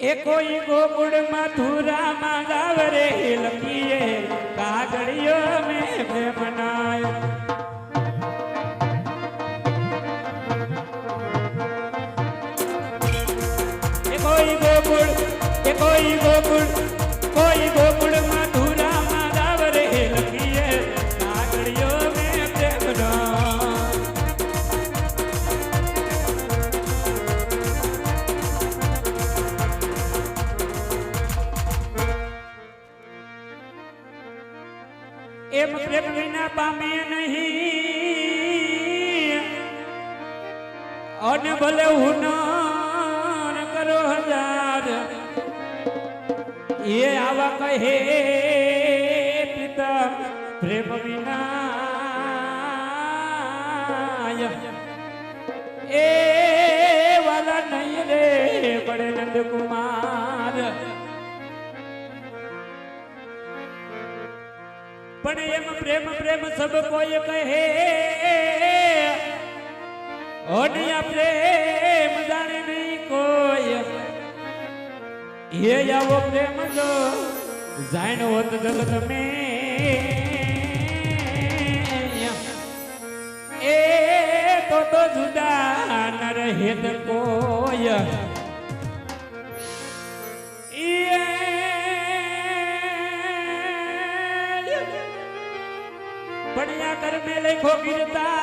એ કોઈ ગોકુળ મથુરામાં ગાવ રે લખીએ કાગળિયો મેં પ્રેમનાય એ કોઈ ગોકુળ એ કોઈ ગોકુળ કોઈ ગોકુળ અને ભલે હુનર કરો હજાર એ આવા કહે પિતા પ્રેમ વિના એ વાલા નહીં રે પડે નંદકુમાર પણ એમ પ્રેમ પ્રેમ સબ કોઈ કહે ઓનિયા પ્રેમ જાણે નહીં કોઈ. એ આવો પ્રેમ જો જાણ હોત જગત મેં. એ તો તો જુદા ન રહે કોઈ. એ પડ્યા કર મે લખો ગીરતાર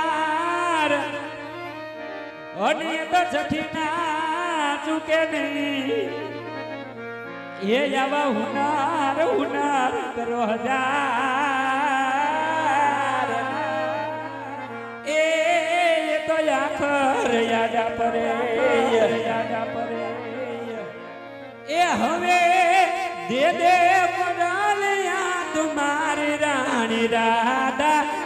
અને તો છઠી ના ચૂકે નહીં. એ આવા હુનાર હુનાર હજાર. એ તો આખર યાદા પરે યાદા એ હવે દે દે મુરલિયા તુમારી રાણી રાધા.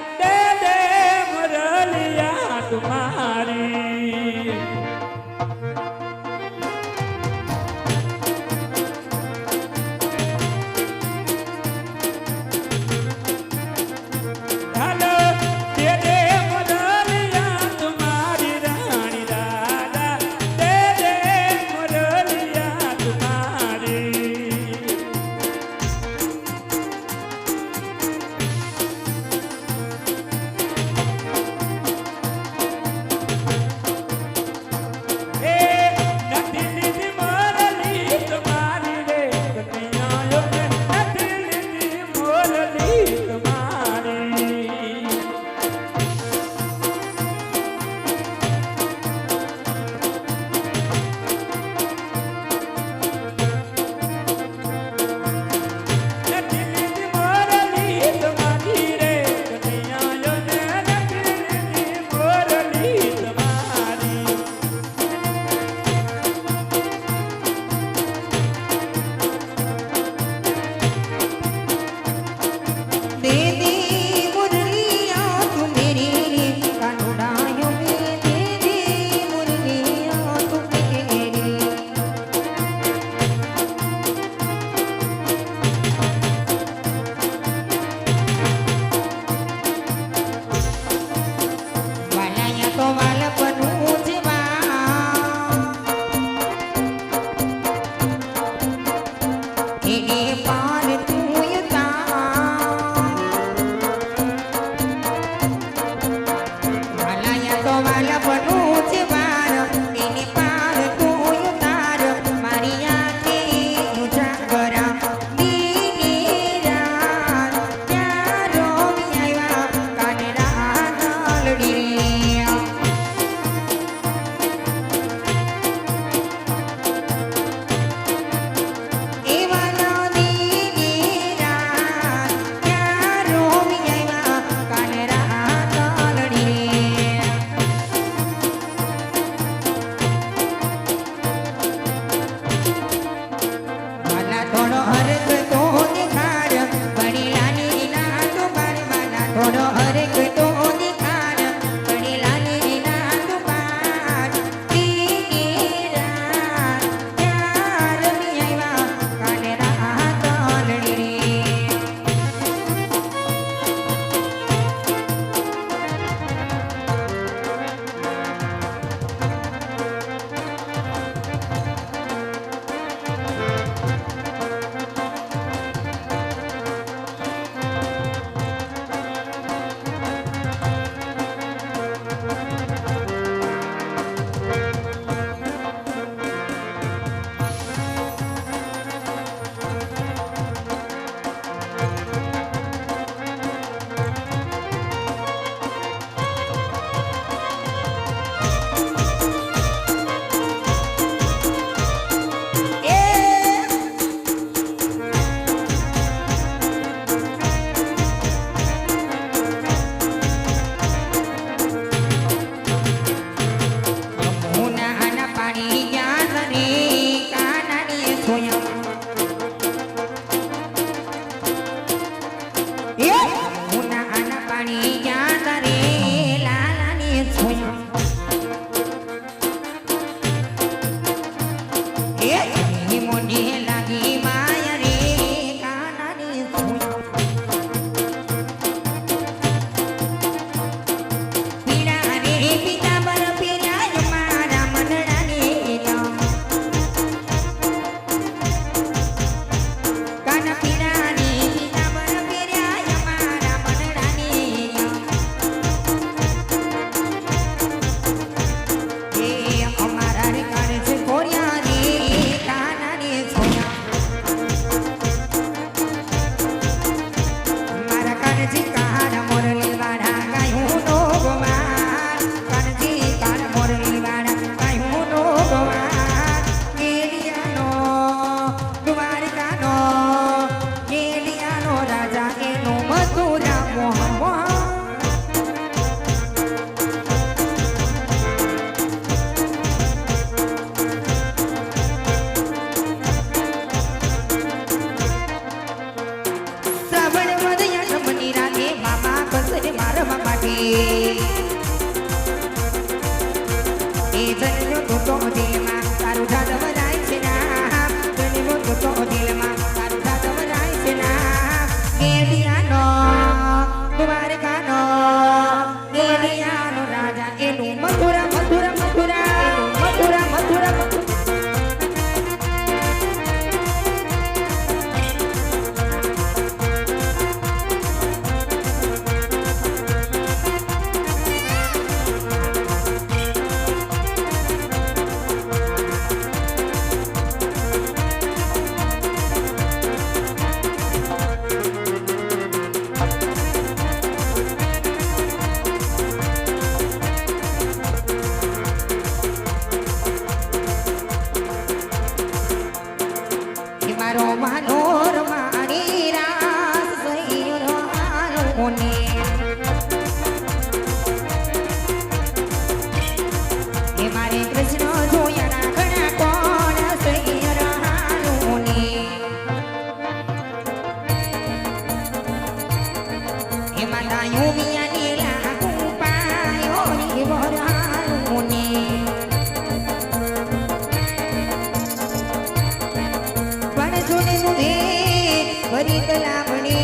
भरीत लाभणे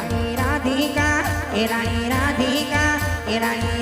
आणि राधिका ए राणी राधिका ए राणी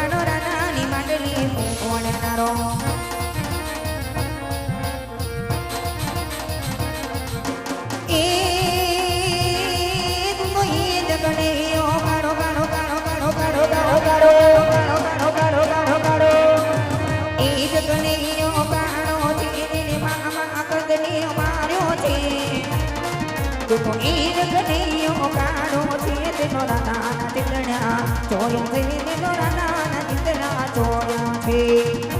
તું ઈર ઘડીયો કાળો તે તેનો રાના દીકણા ચોર્યા છે તેનો રાના દીકણા ચોર્યા છે